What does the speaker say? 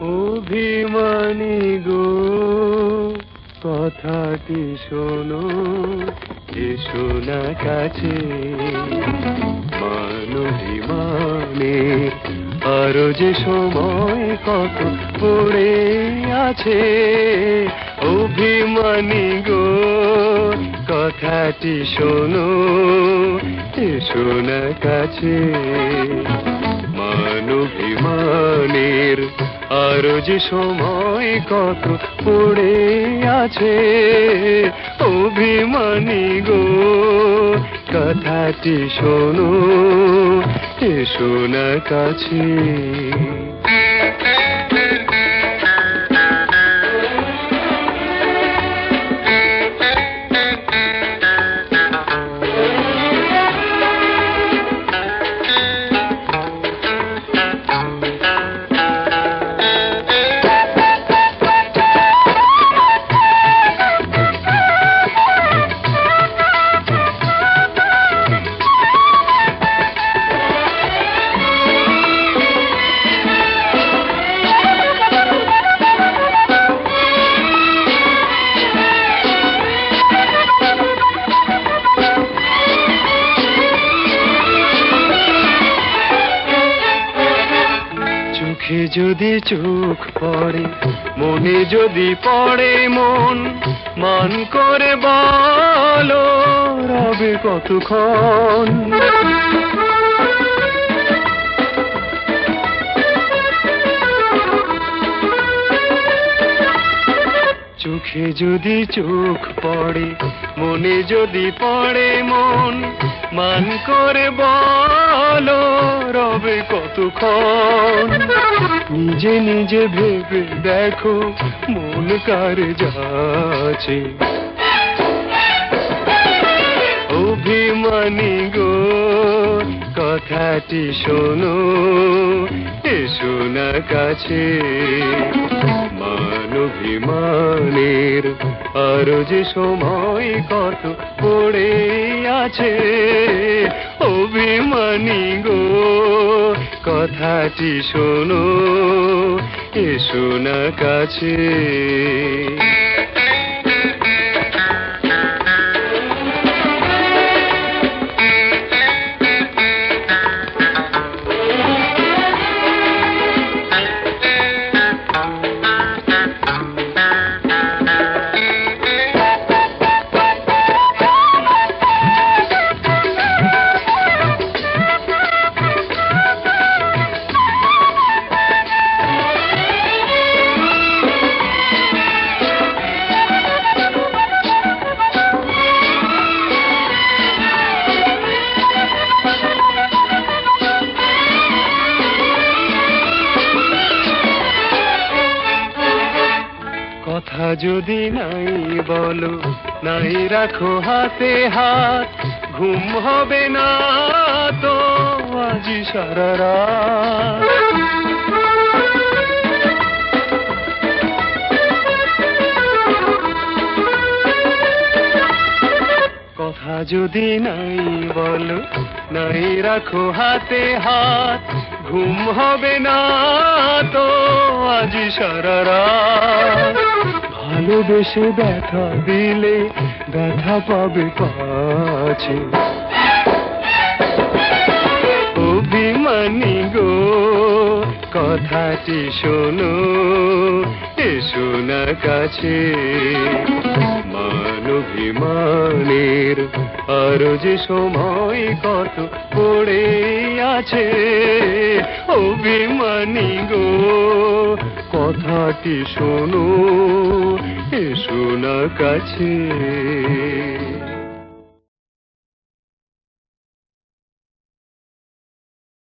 অভিমানী গো, কথাটি শোনো, এসো না কাছে। মানবিমানে আরও যে সময় কত পড়ে আছে। অভিমানী গো, কথাটি শোনো, এসো না কাছে। মানবিমানের আরও যে সময় কত পড়ে আছে অভিমানী গো কথাটি শোনো এসো না কাছে। চোখে যদি চোখ পড়ে, মনে যদি পড়ে মন, মান করে বলো, রবে কতক্ষণ? চোখে যদি চোখ পড়ে, মনে যদি পড়ে মন, মান করে বলো কতক্ষণ? নিজে নিজে ভেবে দেখো, মন কার যাচ্ছে? অভিমানী গো, কথাটি শোনো, এসো না কাছে। মানবিমানের আরও যে সময় কত পড়ে আছে অভিমানী গো। কথাটি শোনো এসো না কাছে। যদি নাই বলো, নাই রাখো হাতে হাত, ঘুম হবে না তো আজি সারা রাত। কথা যদি নাই বলো, নাই রাখো হাতে হাত, ঘুম হবে না তো আজি সারা রাত। ভালোবেসে ব্যথা দিলে ব্যথা পাবে পাছে অভিমানী গো, কথাটি শোনো, এসো না কাছে। মানবিমানের আরও যে সময় কত পড়ে আছে, অভিমানী গো কথাটি শোনো এসো না কাছে।